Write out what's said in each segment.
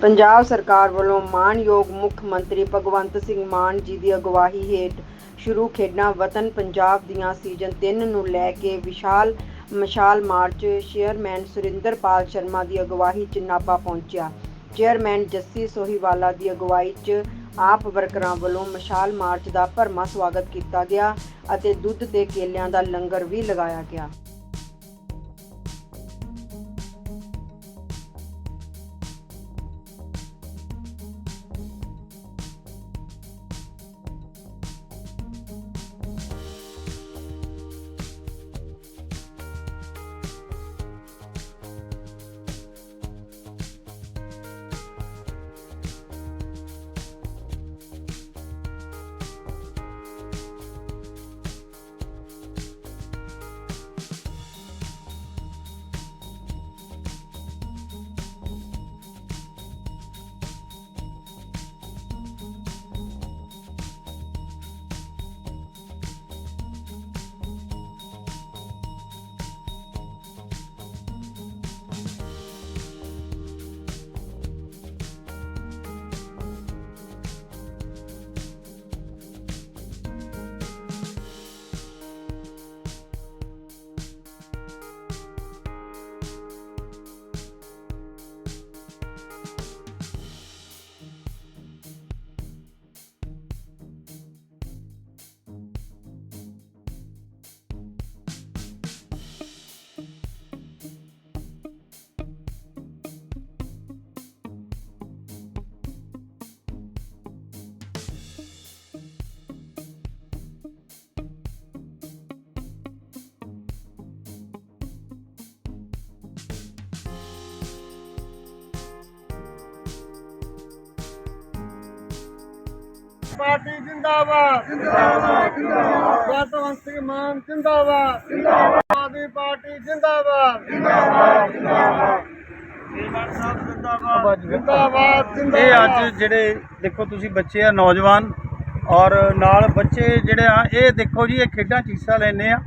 ਪੰਜਾਬ ਸਰਕਾਰ ਵੱਲੋਂ ਮਾਣਯੋਗ ਮੁੱਖ ਮੰਤਰੀ ਭਗਵੰਤ ਸਿੰਘ ਮਾਨ ਜੀ ਦੀ ਅਗਵਾਈ ਹੇਠ ਸ਼ੁਰੂ ਖੇਡਾਂ ਵਤਨ ਪੰਜਾਬ ਦੀਆਂ ਸੀਜ਼ਨ 3 ਨੂੰ ਲੈ ਕੇ ਵਿਸ਼ਾਲ ਮਸ਼ਾਲ ਮਾਰਚ, ਚੇਅਰਮੈਨ ਸੁਰਿੰਦਰਪਾਲ ਸ਼ਰਮਾ ਦੀ ਅਗਵਾਈ 'ਚ ਨਾਭਾ ਪਹੁੰਚਿਆ। ਚੇਅਰਮੈਨ ਜੱਸੀ ਸੋਹੀਵਾਲਾ ਦੀ ਅਗਵਾਈ 'ਚ ਆਪ ਵਰਕਰਾਂ ਵੱਲੋਂ ਮਸ਼ਾਲ ਮਾਰਚ ਦਾ ਭਰਮਾ ਸਵਾਗਤ ਕੀਤਾ ਗਿਆ ਅਤੇ ਦੁੱਧ ਤੇ ਕੇਲਿਆਂ ਦਾ ਲੰਗਰ ਵੀ ਲਗਾਇਆ ਗਿਆ। ਪਾਰਟੀ ਜਿੰਦਾਬਾਦ। ਜਿੰਦਾਬਾਦ ਜਿੰਦਾਬਾਦ। ਜਤਵੰਤ ਸਿੰਘ ਮਾਨ ਜਿੰਦਾਬਾਦ। ਜਿੰਦਾਬਾਦ। ਆਦੀ ਪਾਰਟੀ ਜਿੰਦਾਬਾਦ। ਜਿੰਦਾਬਾਦ ਜਿੰਦਾਬਾਦ। ਜਿੰਦਾਬਾਦ। ਇਹ ਅੱਜ ਜਿਹੜੇ ਦੇਖੋ ਤੁਸੀਂ ਬੱਚੇ ਆ ਨੌਜਵਾਨ ਔਰ ਨਾਲ ਬੱਚੇ ਜਿਹੜੇ ਆ ਇਹ ਦੇਖੋ ਜੀ ਇਹ ਖੇਡਾਂ 'ਚ ਹਿੱਸਾ ਲੈਂਦੇ ਆ।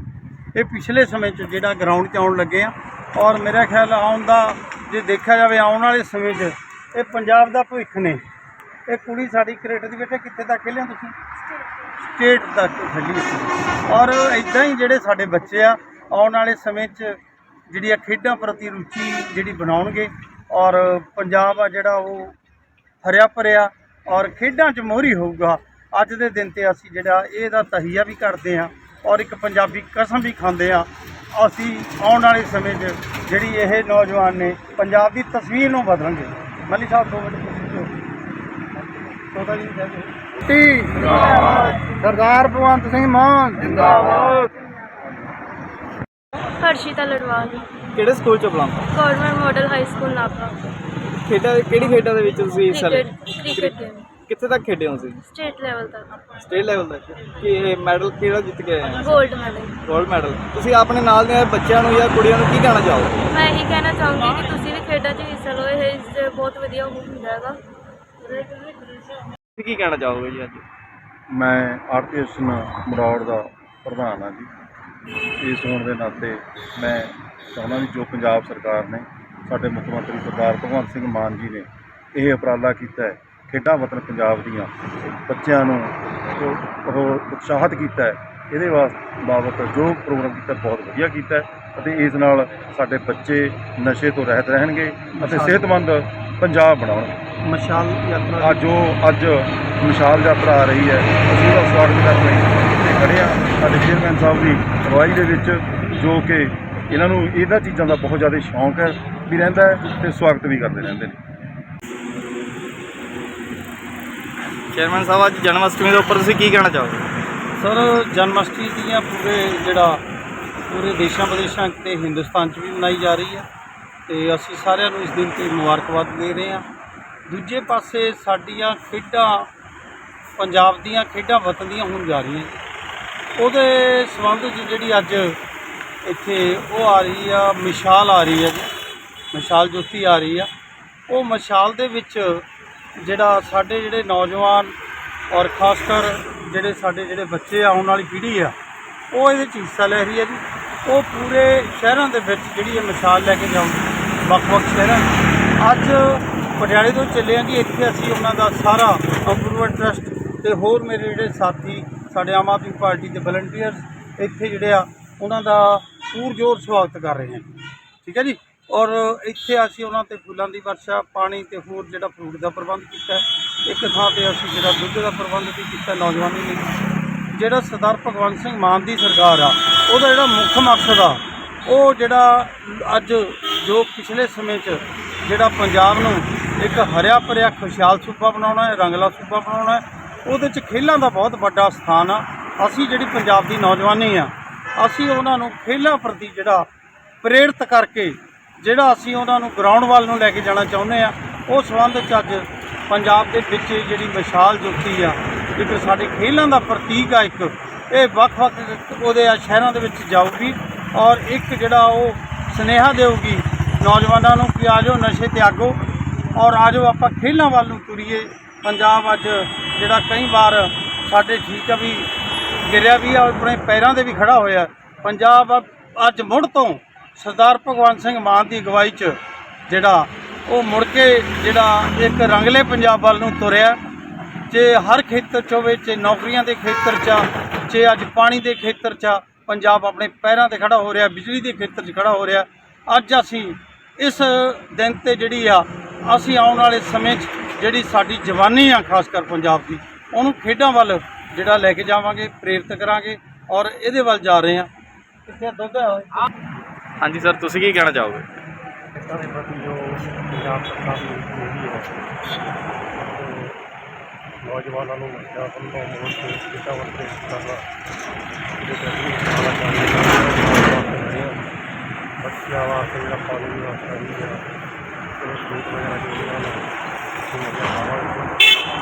ਇਹ ਪਿਛਲੇ ਸਮੇਂ 'ਚ ਜਿਹੜਾ ਗਰਾਊਂਡ 'ਚ ਆਉਣ ਲੱਗੇ ਆ। ਔਰ ਮੇਰਾ ਖਿਆਲ ਆਉਣ ਦਾ ਜੇ ਦੇਖਿਆ ਜਾਵੇ ਆਉਣ ਵਾਲੇ ਸਮੇਂ 'ਚ ਇਹ ਪੰਜਾਬ ਦਾ ਭਵਿੱਖ ਨੇ। ਇਹ ਕੁੜੀ ਸਾਡੀ ਕ੍ਰਿਕਟ ਦੀ ਬੇਟੇ ਕਿੱਥੇ ਤੱਕ ਖੇਲਿਆ ਤੁਸੀਂ? ਸਟੇਟ। ਤੱਕ ਖੇਲੀ ਸੀ। ਔਰ ਇਦਾਂ ਹੀ ਜਿਹੜੇ ਸਾਡੇ ਬੱਚੇ ਆ ਆਉਣ ਵਾਲੇ ਸਮੇਂ 'ਚ ਜਿਹੜੀਆਂ ਖੇਡਾਂ ਪ੍ਰਤੀ ਰੁਚੀ ਜਿਹੜੀ ਬਣਾਉਣਗੇ ਔਰ ਪੰਜਾਬ ਆ ਜਿਹੜਾ ਉਹ ਹਰਿਆ ਭਰਿਆ ਔਰ ਖੇਡਾਂ 'ਚ ਮੋਹਰੀ ਹੋਊਗਾ। ਅੱਜ ਦੇ ਦਿਨ ਤੇ ਅਸੀਂ ਜਿਹੜਾ ਇਹਦਾ ਤਹੀਆ ਵੀ ਕਰਦੇ ਆ ਔਰ ਇੱਕ ਪੰਜਾਬੀ ਕਸਮ ਵੀ ਖਾਂਦੇ ਆ ਅਸੀਂ ਆਉਣ ਵਾਲੇ ਸਮੇਂ 'ਚ ਜਿਹੜੀ ਇਹ ਨੌਜਵਾਨ ਨੇ ਪੰਜਾਬ ਦੀ ਤਸਵੀਰ ਨੂੰ ਬਦਲਣਗੇ ਮੱਲੀ ਸਾਹਿਬ ਦੋ ਮਿੰਟ ਟੀ। ਸਰਦਾਰ ਭਗਵੰਤ ਸਿੰਘ ਮਾਨ। ਜਿੰਦਾਬਾਦ। ਹਰਸ਼ਿਤਾ ਲੜਵਾਲ ਕਿਹੜੇ ਸਕੂਲ ਚ ਬੁਲਾਉਂਦਾ government model high school Nabha ਖੇਡਾਂ ਕਿਹੜੀ ਖੇਡਾਂ ਦੇ ਵਿੱਚ ਤੁਸੀਂ ਹਿੱਸਾ ਲਿਆ? ਕ੍ਰਿਕਟ ਕਿੱਥੇ ਤੱਕ ਖੇਡੇ ਹੋ ਤੁਸੀਂ? ਸਟੇਟ ਲੈਵਲ ਤੱਕ। ਸਟੇਟ ਲੈਵਲ ਤੱਕ। ਕੀ ਇਹ ਮੈਡਲ ਕਿਹੜਾ ਜਿੱਤ ਕੇ ਆਏ 골ਡ ਮੈਡਲ ਗੋਲਡ ਮੈਡਲ ਤੁਸੀਂ ਆਪਣੇ ਨਾਲ ਦੇ ਬੱਚਿਆਂ ਨੂੰ ਜਾਂ ਕੁੜੀਆਂ ਨੂੰ ਕੀ ਕਹਿਣਾ ਚਾਹੋਗੇ? ਮੈਂ ਇਹੀ ਕਹਿਣਾ ਚਾਹੂੰਗੀ ਕਿ ਤੁਸੀਂ ਵੀ ਖੇਡਾਂ 'ਚ ਹਿੱਸਾ ਲਓ। ਇਹ ਬਹੁਤ ਵਧੀਆ ਹੁੰਦਾ ਹੈਗਾ। ਤੁਸੀਂ ਕੀ ਕਹਿਣਾ ਚਾਹੋਗੇ ਜੀ ਅੱਜ? ਮੈਂ ਆਰਟੀਐਸਨ ਮਰੌੜ ਦਾ ਪ੍ਰਧਾਨ ਹਾਂ ਜੀ। ਇਸ ਹੋਣ ਦੇ ਨਾਤੇ ਮੈਂ ਚਾਹੁੰਦਾ ਵੀ ਜੋ ਪੰਜਾਬ ਸਰਕਾਰ ਨੇ ਸਾਡੇ ਮੁੱਖ ਮੰਤਰੀ ਸਰਦਾਰ ਭਗਵੰਤ ਸਿੰਘ ਮਾਨ ਜੀ ਨੇ ਇਹ ਉਪਰਾਲਾ ਕੀਤਾ ਹੈ ਖੇਡਾਂ ਵਤਨ ਪੰਜਾਬ ਦੀਆਂ ਬੱਚਿਆਂ ਨੂੰ ਉਹ ਉਤਸ਼ਾਹਿਤ ਕੀਤਾ ਹੈ ਇਹਦੇ ਵਾਸ ਬਾਬਤ ਜੋ ਪ੍ਰੋਗਰਾਮ ਕੀਤਾ ਬਹੁਤ ਵਧੀਆ ਕੀਤਾ ਹੈ ਅਤੇ ਇਸ ਨਾਲ ਸਾਡੇ ਬੱਚੇ ਨਸ਼ੇ ਤੋਂ ਰਹਿਤ ਰਹਿਣਗੇ ਅਤੇ ਸਿਹਤਮੰਦ ਪੰਜਾਬ ਬਣਾਉਣਗੇ ਮਸ਼ਾਲ ਯਾਤਰਾ। ਅੱਜ ਜੋ ਅੱਜ ਵਿਸ਼ਾਲ ਯਾਤਰਾ ਆ ਰਹੀ ਹੈ। ਅਸੀਂ ਉਹਦਾ ਸਵਾਗਤ ਕਰਨ ਲਈ ਇੱਥੇ ਖੜੇ ਆ ਸਾਡੇ ਚੇਅਰਮੈਨ ਸਾਹਿਬ ਦੀ ਅਗਵਾਈ ਦੇ ਵਿੱਚ ਜੋ ਕਿ ਇਹਨਾਂ ਨੂੰ ਇਹਨਾਂ ਚੀਜ਼ਾਂ ਦਾ ਬਹੁਤ ਜ਼ਿਆਦਾ ਸ਼ੌਂਕ ਹੈ ਵੀ ਰਹਿੰਦਾ ਹੈ ਤੇ ਸਵਾਗਤ ਵੀ ਕਰਦੇ ਰਹਿੰਦੇ ਨੇ। ਚੇਅਰਮੈਨ ਸਾਹਿਬ ਅੱਜ ਜਨਮ ਅਸ਼ਟਮੀ ਦੇ ਉੱਪਰ ਤੁਸੀਂ ਕੀ ਕਹਿਣਾ ਚਾਹੋਗੇ? ਸਰ ਜਨਮ ਅਸ਼ਟਮੀ ਦੀਆਂ ਪੂਰੇ ਜਿਹੜਾ ਪੂਰੇ ਦੇਸ਼ਾਂ ਵਿਦੇਸ਼ਾਂ ਤੇ ਹਿੰਦੁਸਤਾਨ 'ਚ ਵੀ ਮਨਾਈ ਜਾ ਰਹੀ ਹੈ। ਤੇ ਅਸੀਂ ਸਾਰਿਆਂ ਨੂੰ ਇਸ ਦਿਨ ਤੇ ਮੁਬਾਰਕਬਾਦ ਦੇ ਰਹੇ ਹਾਂ। ਦੂਜੇ ਪਾਸੇ ਸਾਡੀਆਂ ਖੇਡਾਂ, ਪੰਜਾਬ ਦੀਆਂ ਖੇਡਾਂ ਵਤਨ ਦੀਆਂ ਹੋਣ ਜਾ ਰਹੀਆਂ। ਉਹਦੇ ਸੰਬੰਧ 'ਚ ਜਿਹੜੀ ਅੱਜ ਇੱਥੇ ਉਹ ਆ ਰਹੀ ਆ, ਮਿਸਾਲ ਆ ਰਹੀ ਹੈ ਜੀ। ਮਿਸਾਲ ਜੋਤੀ ਆ ਰਹੀ ਆ। ਉਹ ਮਸ਼ਾਲ ਦੇ ਵਿੱਚ ਜਿਹੜਾ ਸਾਡੇ ਜਿਹੜੇ ਨੌਜਵਾਨ ਔਰ ਖਾਸ ਕਰ ਜਿਹੜੇ ਸਾਡੇ ਜਿਹੜੇ ਬੱਚੇ ਆਉਣ ਵਾਲੀ ਪੀੜ੍ਹੀ ਆ, ਉਹ ਇਹਦੇ 'ਚ ਹਿੱਸਾ ਲੈ ਰਹੀ ਹੈ ਜੀ। ਉਹ ਪੂਰੇ ਸ਼ਹਿਰਾਂ ਦੇ ਵਿੱਚ ਜਿਹੜੀ ਇਹ ਮਿਸਾਲ ਲੈ ਕੇ ਜਾਊਗੀ। ਵੱਖ-ਵੱਖ ਸ਼ਹਿਰਾਂ ਅੱਜ ਪਟਿਆਲੇ ਤੋਂ ਚੱਲੇ ਹਾਂ ਜੀ ਇੱਥੇ ਅਸੀਂ ਉਹਨਾਂ ਦਾ ਸਾਰਾ ਇੰਪਰੂਵਮੈਂਟ ਟਰਸਟ ਤੇ ਹੋਰ ਮੇਰੇ ਜਿਹੜੇ ਸਾਥੀ, ਸਾਡੇ ਆਮ ਆਦਮੀ ਪਾਰਟੀ ਦੇ ਵਲੰਟੀਅਰਸ ਇੱਥੇ ਜਿਹੜੇ ਆ, ਉਹਨਾਂ ਦਾ ਪੂਰਜੋਰ ਸਵਾਗਤ ਕਰ ਰਹੇ ਹਾਂ। ਠੀਕ ਹੈ ਜੀ? ਔਰ ਇੱਥੇ ਅਸੀਂ ਉਹਨਾਂ ਤੇ ਫੁੱਲਾਂ ਦੀ ਵਰਸ਼ਾ, ਪਾਣੀ ਤੇ ਹੋਰ ਜਿਹੜਾ ਫਰੂਟ ਦਾ ਪ੍ਰਬੰਧ ਕੀਤਾ ਇੱਕ ਥਾਂ ਤੇ ਅਸੀਂ ਜਿਹੜਾ ਦੁੱਧ ਦਾ ਪ੍ਰਬੰਧ ਵੀ ਕੀਤਾ ਨੌਜਵਾਨੀ ਲਈ। ਜਿਹੜਾ ਸਰਦਾਰ ਭਗਵੰਤ ਸਿੰਘ ਮਾਨ ਦੀ ਸਰਕਾਰ ਆ, ਉਹਦਾ ਜਿਹੜਾ ਮੁੱਖ ਮਕਸਦ ਆ, ਉਹ ਜਿਹੜਾ ਅੱਜ ਜੋ ਪਿਛਲੇ ਸਮੇਂ 'ਚ ਜਿਹੜਾ ਪੰਜਾਬ ਨੂੰ ਇੱਕ ਹਰਿਆ ਭਰਿਆ ਖੁਸ਼ਹਾਲ ਸੂਬਾ ਬਣਾਉਣਾ ਹੈ, ਰੰਗਲਾ ਸੂਬਾ ਬਣਾਉਣਾ ਹੈ, ਉਹਦੇ 'ਚ ਖੇਲਾਂ ਦਾ ਬਹੁਤ ਵੱਡਾ ਸਥਾਨ ਆ। ਅਸੀਂ ਜਿਹੜੀ ਪੰਜਾਬ ਦੀ ਨੌਜਵਾਨੀ ਆ, ਅਸੀਂ ਉਹਨਾਂ ਨੂੰ ਖੇਲਾਂ ਪ੍ਰਤੀ ਜਿਹੜਾ ਪ੍ਰੇਰਿਤ ਕਰਕੇ ਜਿਹੜਾ ਅਸੀਂ ਉਹਨਾਂ ਨੂੰ ਗਰਾਊਂਡ ਵੱਲ ਨੂੰ ਲੈ ਕੇ ਜਾਣਾ ਚਾਹੁੰਦੇ ਆ, ਉਹ ਸੰਬੰਧ 'ਚ ਅੱਜ ਪੰਜਾਬ ਦੇ ਵਿੱਚ ਜਿਹੜੀ ਵਿਸ਼ਾਲ ਜੁਗਤੀ ਆ, ਇੱਕ ਸਾਡੇ ਖੇਲਾਂ ਦਾ ਪ੍ਰਤੀਕ ਆ ਇੱਕ, ਇਹ ਵੱਖ-ਵੱਖ ਉਹਦੇ ਆ ਸ਼ਹਿਰਾਂ ਦੇ ਵਿੱਚ ਜਾਊਗੀ ਔਰ ਇੱਕ ਜਿਹੜਾ ਉਹ ਸਨੇਹਾ ਦੇਊਗੀ ਨੌਜਵਾਨਾਂ ਨੂੰ ਕਿ ਆਜੋ ਨਸ਼ੇ ਤਿਆਗੋ ਔਰ ਆਜੋ ਆਪਾਂ ਖੇਲਾਂ ਵੱਲ ਨੂੰ ਤੁਰੀਏ। ਪੰਜਾਬ ਅੱਜ ਜਿਹੜਾ ਕਈ ਵਾਰ ਸਾਡੇ ਠੀਕ ਆ ਵੀ ਗਿਰਿਆ ਵੀ ਆ ਆਪਣੇ ਪੈਰਾਂ ਦੇ ਵੀ ਖੜਾ ਹੋਇਆ। ਪੰਜਾਬ ਅੱਜ ਮੁੜ ਤੋਂ ਸਰਦਾਰ ਭਗਵੰਤ ਸਿੰਘ ਮਾਨ ਦੀ ਅਗਵਾਈ 'ਚ ਜਿਹੜਾ ਉਹ ਮੁੜ ਕੇ ਜਿਹੜਾ ਇੱਕ ਰੰਗਲੇ ਪੰਜਾਬ ਵੱਲ ਨੂੰ ਤੁਰਿਆ। ਜੇ ਹਰ ਖੇਤਰ 'ਚ ਹੋਵੇ ਜੇ ਨੌਕਰੀਆਂ ਦੇ ਖੇਤਰ 'ਚ ਆ, ਜੇ ਅੱਜ ਪਾਣੀ ਦੇ ਖੇਤਰ 'ਚ ਆ, ਪੰਜਾਬ ਆਪਣੇ ਪੈਰਾਂ ਤੇ ਖੜਾ ਹੋ ਰਿਹਾ ਬਿਜਲੀ ਦੇ ਖੇਤਰ 'ਚ ਖੜਾ ਹੋ ਰਿਹਾ। ਅੱਜ ਅਸੀਂ ਇਸ ਦਿਨ ਤੇ ਜਿਹੜੀ ਆ ਅਸੀਂ ਆਉਣ ਵਾਲੇ ਸਮੇਂ 'ਚ ਜਿਹੜੀ ਸਾਡੀ ਜਵਾਨੀ ਆ ਖਾਸ ਕਰ ਪੰਜਾਬ ਦੀ ਉਹਨੂੰ ਖੇਡਾਂ ਵੱਲ ਜਿਹੜਾ ਲੈ ਕੇ ਜਾਵਾਂਗੇ ਪ੍ਰੇਰਿਤ ਕਰਾਂਗੇ ਔਰ ਇਹਦੇ ਵੱਲ ਜਾ ਰਹੇ ਆ। ਕਿੱਥੇ ਦੁੱਧ? ਹਾਂਜੀ ਸਰ ਤੁਸੀਂ ਕੀ ਕਹਿਣਾ ਚਾਹੋਗੇ? ਦੇ ਪ੍ਰਤੀ ਜੋ ਪੰਜਾਬ ਸਰਕਾਰ ਦੀ ਨੀਤੀ ਹੈ ਨੌਜਵਾਨਾਂ ਨੂੰ ਨਸ਼ਾ ਤੋਂ ਮੋੜ ਕੇ ਵੱਲ ਪ੍ਰੇਰਿਤ ਕਰਨਾ ਸਾਰਾ ਚਾਹੀਦਾ ਬੱਚਿਆਂ ਵਾਸਤੇ ਜਿਹੜਾ ਪਾਣੀ ਦੀ ਵਾਸਤਾ ਵੀ ਹੈ ਉਹ ਫਰੂਟ ਵਗੈਰਾ ਜੋ ਵੀ,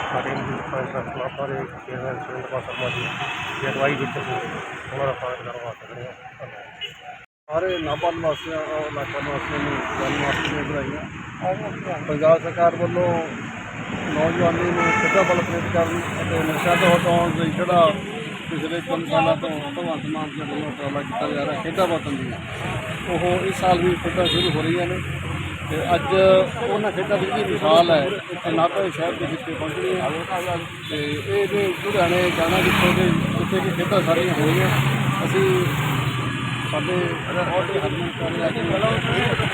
ਸਾਡੇ ਨੂੰ ਪੰਜ ਸੱਤ ਕਲਾਬਾਂ ਦੇ ਸ਼ਰਮਾ ਜੀ ਦੀ ਅਗਵਾਈ ਵਿੱਚ ਅਸੀਂ ਉਹਨਾਂ ਦਾ ਪਾਲਣ ਕਰਵਾ ਸਕਦੇ ਹਾਂ ਧੰਨਵਾਦ ਸਾਰੇ ਨਾਭਾ ਨਿਵਾਸੀਆਂ ਇਲਾਕਾ ਨਿਵਾਸੀਆਂ ਨੂੰ ਜਨਮਾਸ਼ਟਮੀ ਦੀਆਂ ਵਧਾਈਆਂ ਪੰਜਾਬ ਸਰਕਾਰ ਵੱਲੋਂ ਨੌਜਵਾਨੀ ਨੂੰ ਸਿੱਧਾ ਵੱਲ ਪ੍ਰੇਰਿਤ ਕਰਨ ਅਤੇ ਨਸ਼ਾ ਤੋਂ ਹਟਾਉਣ ਲਈ ਜਿਹੜਾ ਪਿਛਲੇ ਤਿੰਨ ਸਾਲਾਂ ਤੋਂ ਭਗਵੰਤ ਮਾਨ ਜੀ ਵੱਲੋਂ ਉਪਰਾਲਾ ਕੀਤਾ ਜਾ ਰਿਹਾ, ਖੇਡਾਂ ਵਤਨ ਦੀਆਂ ਉਹ ਇਸ ਸਾਲ ਵੀ ਖੇਡਾਂ ਸ਼ੁਰੂ ਹੋ ਰਹੀਆਂ ਨੇ ਤੇ ਅੱਜ ਉਹਨਾਂ ਖੇਡਾਂ ਦੀ ਜਿਹੜੀ ਮਿਸਾਲ ਹੈ, ਇੱਥੇ ਨਾਭਾ ਸ਼ਹਿਰ ਦੇ ਵਿੱਚ ਪਹੁੰਚਣੀ ਹੈ ਤੇ ਇਹ ਜੋ ਲੁਧਿਆਣੇ ਜਾਣਾ ਜਿੱਥੋਂ ਦੇ ਜਿੱਥੇ ਕਿ ਖੇਡਾਂ ਸਾਰੀਆਂ ਹੋ ਰਹੀਆਂ। ਅਸੀਂ ਸਾਡੇ ਬਹੁਤ ਹੀ ਹਰਮਨ ਪਿਆਰੇ ਆ ਕੇ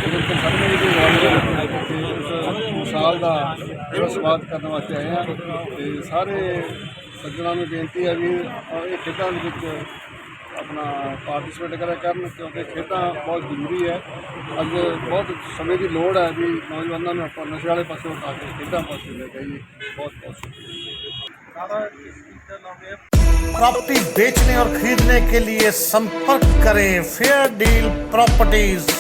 ਜਿਹੜੇ ਸਾਡੇ ਦੀ ਵਾਲੀ ਤੇ ਉਸ ਮਿਸਾਲ ਦਾ ਜਿਹੜਾ ਸਵਾਗਤ ਕਰਨ ਵਾਸਤੇ ਆਏ ਹਾਂ ਤੇ ਸਾਰੇ ਸੱਜਣਾਂ ਨੂੰ ਬੇਨਤੀ ਹੈ ਵੀ ਅ, ਇਹ ਖੇਡਾਂ ਦੇ ਵਿੱਚ ਆਪਣਾ ਪਾਰਟਿਸਿਪੇਟ ਕਰਿਆ ਕਰਨ ਕਿਉਂਕਿ ਖੇਡਾਂ ਬਹੁਤ ਜ਼ਰੂਰੀ ਹੈ ਅੱਜ ਬਹੁਤ ਸਮੇਂ ਦੀ ਲੋੜ ਹੈ ਵੀ ਨੌਜਵਾਨਾਂ ਨੂੰ ਆਪਾਂ ਨਸ਼ੇ ਵਾਲੇ ਪਾਸੇ ਉਠਾ ਕੇ ਖੇਡਾਂ ਪਾਸੇ ਲੈ ਕੇ ਆਈਏ ਬਹੁਤ ਬਹੁਤ ਸ਼ੁਕਰੀਆ ਸਾਰਾ ਇਸ ਚੀਜ਼ ਦਾ ਨਾਮ ਇਹ प्रॉपर्टी बेचने और खरीदने के लिए संपर्क करें फेयर डील प्रॉपर्टीज